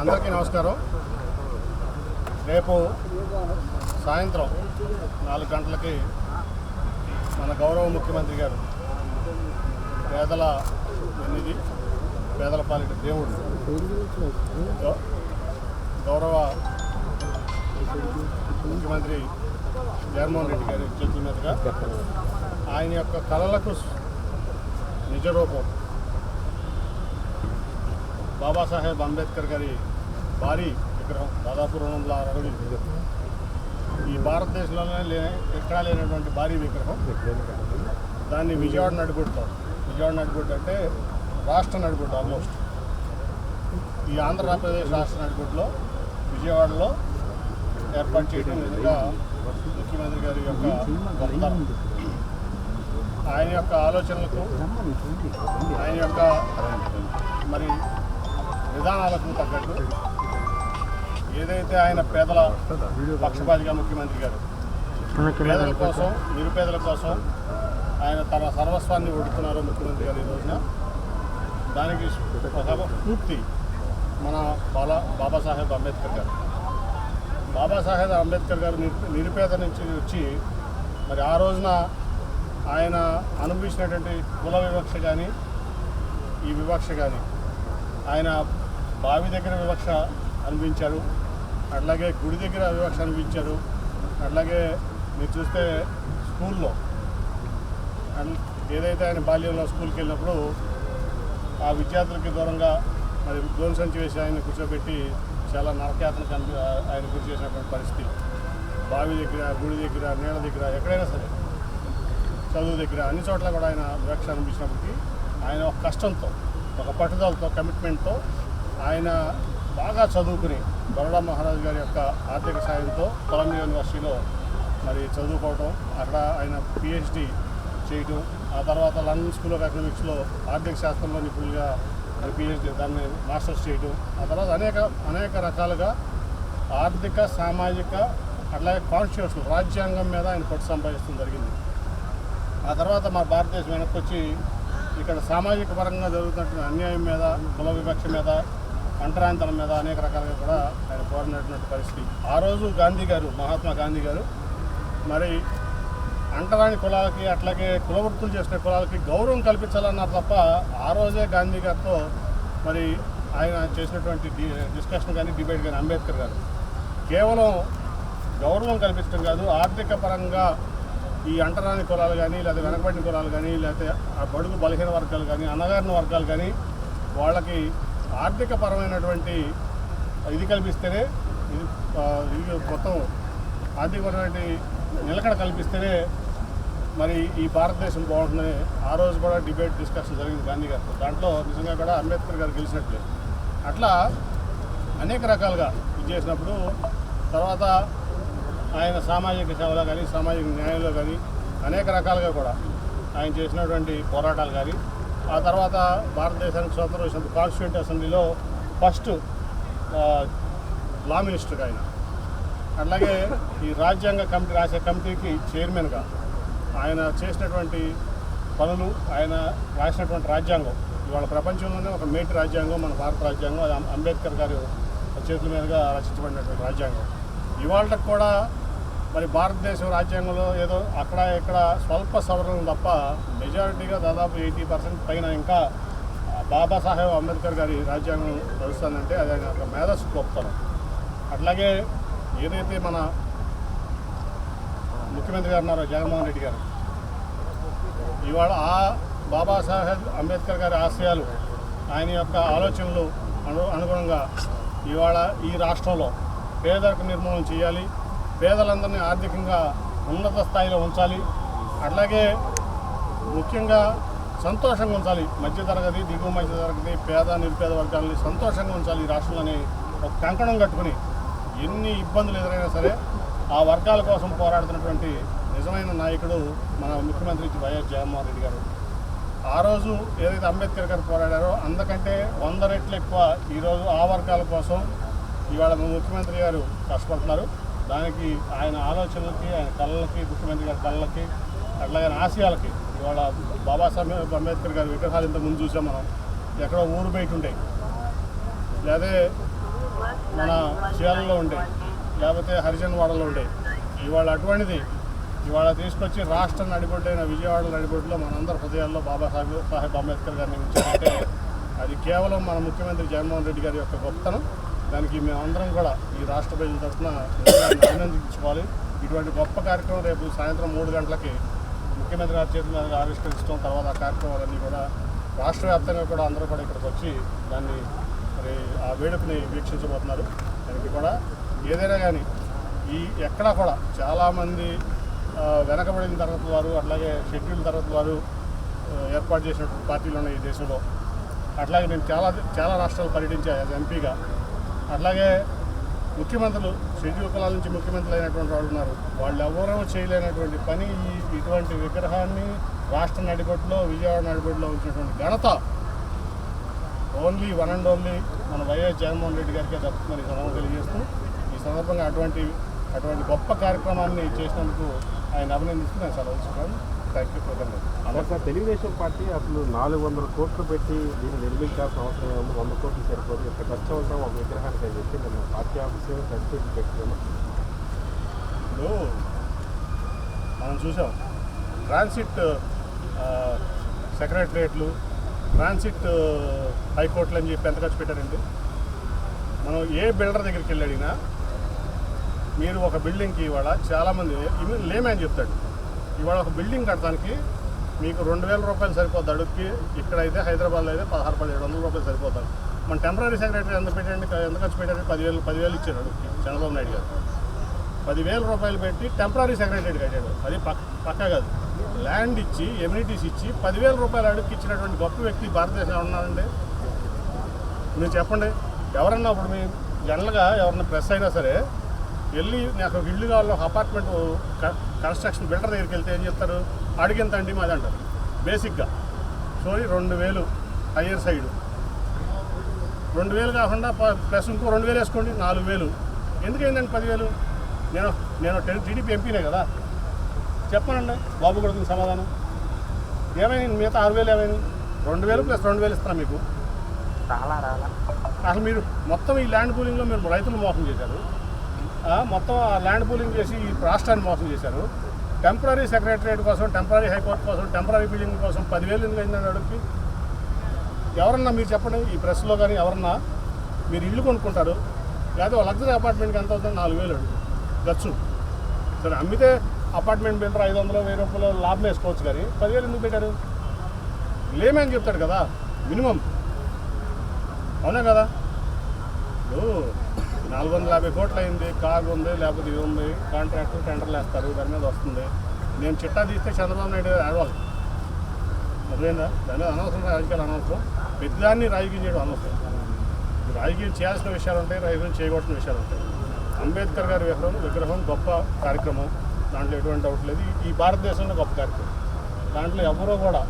అందరికీ నమస్కారం. రేపు సాయంత్రం నాలుగు గంటలకి మన గౌరవ ముఖ్యమంత్రి గారు పేదల ఎన్నిది పేదల పాలిట దేవుడు. గౌరవ ముఖ్యమంత్రి జగన్మోహన్ రెడ్డి గారి చేతుల మీదుగా ఆయన యొక్క కళలకు నిజ రూపం బాబాసాహెబ్ అంబేద్కర్ గారి భారీ విగ్రహం దాదాపు రెండు వందల అరవై ఈ భారతదేశంలోనే లే ఎక్కడా లేనటువంటి భారీ విగ్రహం. దాన్ని విజయవాడ నడిపెడతాం విజయవాడ నడిపెట్టు అంటే రాష్ట్ర నడిపెట్టు ఆల్మోస్ట్ ఈ ఆంధ్రప్రదేశ్ రాష్ట్ర నడిపెట్టులో విజయవాడలో ఏర్పాటు చేయడం నిజంగా ముఖ్యమంత్రి గారి యొక్క ఆయన యొక్క ఆలోచనలకు ఆయన యొక్క మరి విధానాలకు తగ్గట్టు ఏదైతే ఆయన పేదల పక్షపాతిగా ముఖ్యమంత్రి గారు పేదల కోసం నిరుపేదల కోసం ఆయన తన సర్వస్వాన్ని ఒడుతున్నారో ముఖ్యమంత్రి గారు ఈ రోజున దానికి ఒక స్ఫూర్తి మన బాలా బాబాసాహెబ్ అంబేద్కర్ గారు. బాబాసాహెబ్ అంబేద్కర్ గారు నిరుపేద నుంచి వచ్చి మరి ఆ రోజున ఆయన అనుభవించినటువంటి కుల వివక్ష కానీ ఈ వివక్ష కానీ ఆయన బావి దగ్గర వివక్ష అనిపించారు అట్లాగే గుడి దగ్గర వివక్ష అనిపించారు అట్లాగే మీరు చూస్తే స్కూల్లో అండ్ ఏదైతే ఆయన బాల్యంలో స్కూల్కి వెళ్ళినప్పుడు ఆ విద్యార్థులకి దూరంగా మరి గోను సంచి వేసి ఆయన కూర్చోబెట్టి చాలా నరకయాత్ర ఆయన గురి చేసినటువంటి పరిస్థితి. బావి దగ్గర గుడి దగ్గర నీళ్ళ దగ్గర ఎక్కడైనా సరే చదువు దగ్గర అన్ని చోట్ల కూడా ఆయన వివక్ష అనిపించినప్పటికీ ఆయన ఒక కష్టంతో ఒక పట్టుదలతో కమిట్మెంట్తో ఆయన బాగా చదువుకుని బరోడా మహారాజు గారి యొక్క ఆర్థిక సాయంతో కొలంబియా యూనివర్సిటీలో మరి చదువుకోవటం అక్కడ ఆయన పిహెచ్డి చేయటం ఆ తర్వాత లండన్ స్కూల్ ఆఫ్ ఎకనామిక్స్లో ఆర్థిక శాస్త్రంలో నిపుణులుగా మరి పిహెచ్డి దాన్ని మాస్టర్స్ చేయటం ఆ తర్వాత అనేక అనేక రకాలుగా ఆర్థిక సామాజిక అట్లాగే కాన్స్టిట్యూషన్ రాజ్యాంగం మీద ఆయన పట్టు సంపాదించడం జరిగింది. ఆ తర్వాత మా భారతదేశం వెనక్కి వచ్చి ఇక్కడ సామాజిక పరంగా జరుగుతున్నటువంటి అన్యాయం మీద కుల వివక్ష మీద అంటరాంతరం మీద అనేక రకాలుగా కూడా ఆయన పోరాడినటువంటి పరిస్థితి. ఆ రోజు గాంధీ గారు మహాత్మా గాంధీ గారు మరి అంటరాని కులాలకి అట్లాగే కులవృత్తులు చేసిన కులాలకి గౌరవం కల్పించాలన్నారు తప్ప ఆ రోజే గాంధీ గారితో మరి ఆయన చేసినటువంటి డిస్కషన్ కానీ డిబేట్ కానీ అంబేద్కర్ గారు. కేవలం గౌరవం కల్పించడం కాదు ఆర్థిక పరంగా ఈ అంటరాని కులాలు కానీ లేదా వెనకబడిన కులాలు కానీ లేకపోతే ఆ బడుగు బలహీన వర్గాలు కానీ అన్నగారిన వర్గాలు కానీ వాళ్ళకి ఆర్థిక పరమైనటువంటి ఇది కల్పిస్తేనే ఇది ఇది మొత్తం ఆర్థికపరమైనటువంటి నిలకడ కల్పిస్తేనే మరి ఈ భారతదేశం బాగుంటుందని ఆ రోజు కూడా డిబేట్ డిస్కషన్ జరిగింది గాంధీ గారితో. దాంట్లో నిజంగా కూడా అంబేద్కర్ గారు గెలిచినట్లే. అట్లా అనేక రకాలుగా ఇది చేసినప్పుడు తర్వాత ఆయన సామాజిక సేవలో కానీ సామాజిక న్యాయంలో కానీ అనేక రకాలుగా కూడా ఆయన చేసినటువంటి పోరాటాలు కానీ ఆ తర్వాత భారతదేశానికి స్వతంత్రం వచ్చిన కాన్స్టిట్యూంట్ అసెంబ్లీలో ఫస్ట్ లా మినిస్టర్గా ఆయన. అట్లాగే ఈ రాజ్యాంగ కమిటీ రాసే కమిటీకి చైర్మన్గా ఆయన చేసినటువంటి పనులు ఆయన రాసినటువంటి రాజ్యాంగం. ఇవాళ ప్రపంచంలోనే ఒక మేటి రాజ్యాంగం మన భారత రాజ్యాంగం. అది అంబేద్కర్ గారు చేతుల మీదుగా రచించబడినటువంటి రాజ్యాంగం. ఇవాళకు కూడా మరి భారతదేశం రాజ్యాంగంలో ఏదో అక్కడ ఇక్కడ స్వల్ప సవరణలు తప్ప మెజారిటీగా దాదాపు ఎయిటీ పర్సెంట్ పైన ఇంకా బాబాసాహెబ్ అంబేద్కర్ గారి రాజ్యాంగం నడుస్తుందంటే అది ఆయన ఒక మేధస్సు గొప్పతనం అట్లాగే ఏదైతే మన ముఖ్యమంత్రి గారు ఉన్నారో జగన్మోహన్ రెడ్డి గారు ఇవాళ ఆ బాబాసాహెబ్ అంబేద్కర్ గారి ఆశయాలు ఆయన యొక్క ఆలోచనలు అను అనుగుణంగా ఇవాళ ఈ రాష్ట్రంలో పేదరిక నిర్మూలన చేయాలి. పేదలందరినీ ఆర్థికంగా ఉన్నత స్థాయిలో ఉంచాలి. అట్లాగే ముఖ్యంగా సంతోషంగా ఉంచాలి. మధ్యతరగతి దిగువ మధ్యతరగతి పేద నిరుపేద వర్గాలని సంతోషంగా ఉంచాలి ఈ రాష్ట్రంలోని ఒక కంకణం కట్టుకుని. ఎన్ని ఇబ్బందులు ఎదురైనా సరే ఆ వర్గాల కోసం పోరాడుతున్నటువంటి నిజమైన నాయకుడు మన ముఖ్యమంత్రి వైఎస్ జగన్మోహన్ రెడ్డి గారు. ఆ రోజు ఏదైతే అంబేద్కర్ గారు పోరాడారో అందుకంటే వంద రెట్లు ఎక్కువ ఈరోజు ఆ వర్గాల కోసం ఇవాళ ముఖ్యమంత్రి గారు కష్టపడుతున్నారు. దానికి ఆయన ఆలోచనలకి ఆయన కళలకి ముఖ్యమంత్రి గారి కళలకి అట్లాగే ఆశయాలకి ఇవాళ బాబాసాహెబ్ అంబేద్కర్ గారి విగ్రహాలు ఇంత ముందు చూసాం మనం. ఎక్కడో ఊరు బయట ఉండే. లేదా మన చీరల్లో ఉండే. లేకపోతే హరిజన్ వాడలో ఉండే. ఇవాళ అటువంటిది ఇవాళ తీసుకొచ్చి రాష్ట్ర నడిబొడ్డైన విజయవాడ నడిబొడ్డులో మనందరి హృదయాల్లో బాబాసాహెబ్ సాహెబ్ అంబేద్కర్ గారిని ఉంచారంటే అది కేవలం మన ముఖ్యమంత్రి జగన్మోహన్ రెడ్డి గారి యొక్క గొప్పతనం. దానికి మేమందరం కూడా ఈ రాష్ట్ర ప్రజల తరఫున అభినందించుకోవాలి ఇటువంటి గొప్ప కార్యక్రమం రేపు సాయంత్రం మూడు గంటలకి ముఖ్యమంత్రి గారి చేతుల మీద ఆవిష్కరించడం తర్వాత ఆ కార్యక్రమాలన్నీ కూడా రాష్ట్ర వ్యాప్తంగా కూడా అందరూ కూడా ఇక్కడికి వచ్చి దాన్ని మరి ఆ వేడుకని వీక్షించబోతున్నారు. దానికి కూడా ఏదైనా కానీ ఈ ఎక్కడా కూడా చాలామంది వెనకబడిన తరగతి వారు అట్లాగే షెడ్యూల్ తరగతి వారు ఏర్పాటు చేసినటువంటి పార్టీలు ఉన్నాయి ఈ దేశంలో. అట్లాగే నేను చాలా చాలా రాష్ట్రాలు పర్యటించా యాజ్ ఎంపీగా. అట్లాగే ముఖ్యమంత్రులు షెడ్యూల్ కులాల నుంచి ముఖ్యమంత్రులు అయినటువంటి వాళ్ళు ఉన్నారు. వాళ్ళు ఎవరూ చేయలేనటువంటి పని ఈ ఇటువంటి విగ్రహాన్ని రాష్ట్ర నడిబొట్టులో విజయవాడ నడిబొట్టులో ఉంచినటువంటి ఘనత ఓన్లీ వన్ అండ్ ఓన్లీ మన వైఎస్ జగన్మోహన్ రెడ్డి గారికి దక్కుతుందని ఈ తెలియజేస్తూ ఈ సందర్భంగా అటువంటి అటువంటి గొప్ప కార్యక్రమాన్ని చేసినందుకు ఆయన అభినందిస్తూ నేను సెలవు అలా సార్ తెలుగుదేశం పార్టీ అసలు నాలుగు వందల కోట్లు పెట్టి దీన్ని నిర్మించాల్సిన అవసరం ఉంది వంద కోట్లు సరిపోదు. ఇంత ఖర్చు అవసరం ఒక విగ్రహానికి అని చెప్పి నేను పార్టీ ఆఫీస్ ఖర్చు పెట్టి పెట్టుకున్నాను. ఇప్పుడు మనం చూసాం. ట్రాన్సిట్ ఆ, సెక్రటరియట్లు ట్రాన్సిట్ హైకోర్టులు అని చెప్పి ఎంత ఖర్చు పెట్టారండి? మనం ఏ బిల్డర్ దగ్గరికి వెళ్ళి అడిగినా మీరు ఒక బిల్డింగ్కి ఇవాళ చాలామంది ఈవెన్ లేమని చెప్తాడు. ఇవాళ ఒక బిల్డింగ్ కట్టడానికి మీకు రెండు వేల రూపాయలు సరిపోద్ది. అడుగుకి ఇక్కడైతే హైదరాబాద్లో అయితే పదహారు పదిహేడు వందల రూపాయలు సరిపోతారు మన టెంపరీ సెక్రటరీ ఎంత పెట్టండి ఎంత ఖర్చు పెట్టండి? పదివేలు పదివేలు ఇచ్చారు అడుగుకి చంద్రబాబు నాయుడు గారు. పదివేలు రూపాయలు పెట్టి టెంపరీ సెక్రటరీ కట్టాడు. అది పక్క పక్క కాదు. ల్యాండ్ ఇచ్చి ఎమ్యూనిటీస్ ఇచ్చి పదివేల రూపాయలు అడుగుకి ఇచ్చినటువంటి గొప్ప వ్యక్తి భారతదేశంలో ఉన్నారండి? మీరు చెప్పండి. ఎవరన్నా ఇప్పుడు మీ జనరల్గా ఎవరన్నా ప్రెస్ అయినా సరే వెళ్ళి నాకు ఒక ఇల్లు కావాలి ఒక అపార్ట్మెంట్ కన్స్ట్రక్షన్ బిల్డర్ దగ్గరికి వెళ్తే ఏం చెప్తారు అడిగేంత అండి మాది అంటారు. బేసిక్గా. సో రెండు వేలు హయ్యర్ సైడ్. రెండు వేలు కాకుండా ప్లస్ ఇంకో రెండు వేలు వేసుకోండి నాలుగు వేలు. ఎందుకు అయిందండి పదివేలు? నేను నేను టెన్ టీడీపీ ఎంపీనే కదా. చెప్పనండి బాబు కొడుకుని సమాధానం. ఏమైంది? మిగతా ఆరు వేలు ఏమైంది? రెండు వేలు ప్లస్ రెండు వేలు ఇస్తాను మీకు? అసలు మీరు మొత్తం ఈ ల్యాండ్ పూలింగ్లో మీరు రైతులు మోసం చేశారు. మొత్తం ఆ ల్యాండ్ పూలింగ్ చేసి ఈ రాష్ట్రాన్ని మోసం చేశారు. టెంపరీ సెక్రటరియట్ కోసం టెంపరీ హైకోర్టు కోసం టెంపరీ బిల్డింగ్ కోసం పదివేలు ఎందుకైందని అడిగి ఎవరన్నా మీరు చెప్పండి ఈ ప్రెస్లో కానీ ఎవరన్నా మీరు ఇల్లు కొనుక్కుంటారు లేదా లగ్జరీ అపార్ట్మెంట్కి ఎంత అవుతుంది? నాలుగు వేలు అడుగు ఖర్చు సరే అమ్మితే అపార్ట్మెంట్ బిల్డర్ ఐదు వందలు వెయ్యి రూపాయలు లాభం వేసుకోవచ్చు కానీ పదివేలు ఎందుకు పెట్టారు? లేమని చెప్తాడు కదా మినిమం. అవునా కదా? ఇప్పుడు నాలుగు వందల యాభై కోట్లు అయింది కార్ ఉంది లేకపోతే ఇది ఉంది కాంట్రాక్టర్ టెండర్లు వేస్తారు దాని మీద వస్తుంది. నేను చిట్టా తీస్తే చంద్రబాబు నాయుడు గారు ఆడవాలి దాని మీద అనవసరం రాజకీయాలు అనవసరం. ప్రతిదాన్ని రాజకీయం చేయడం అనవసరం. రాజకీయం చేయాల్సిన విషయాలు ఉంటాయి రాజకీయం చేయకూడసిన విషయాలు ఉంటాయి అంబేద్కర్ గారి విగ్రహం విగ్రహం గొప్ప కార్యక్రమం. దాంట్లో ఎటువంటి డౌట్ లేదు. ఈ- ఈ భారతదేశంలో గొప్ప కార్యక్రమం. దాంట్లో ఎవరో కూడా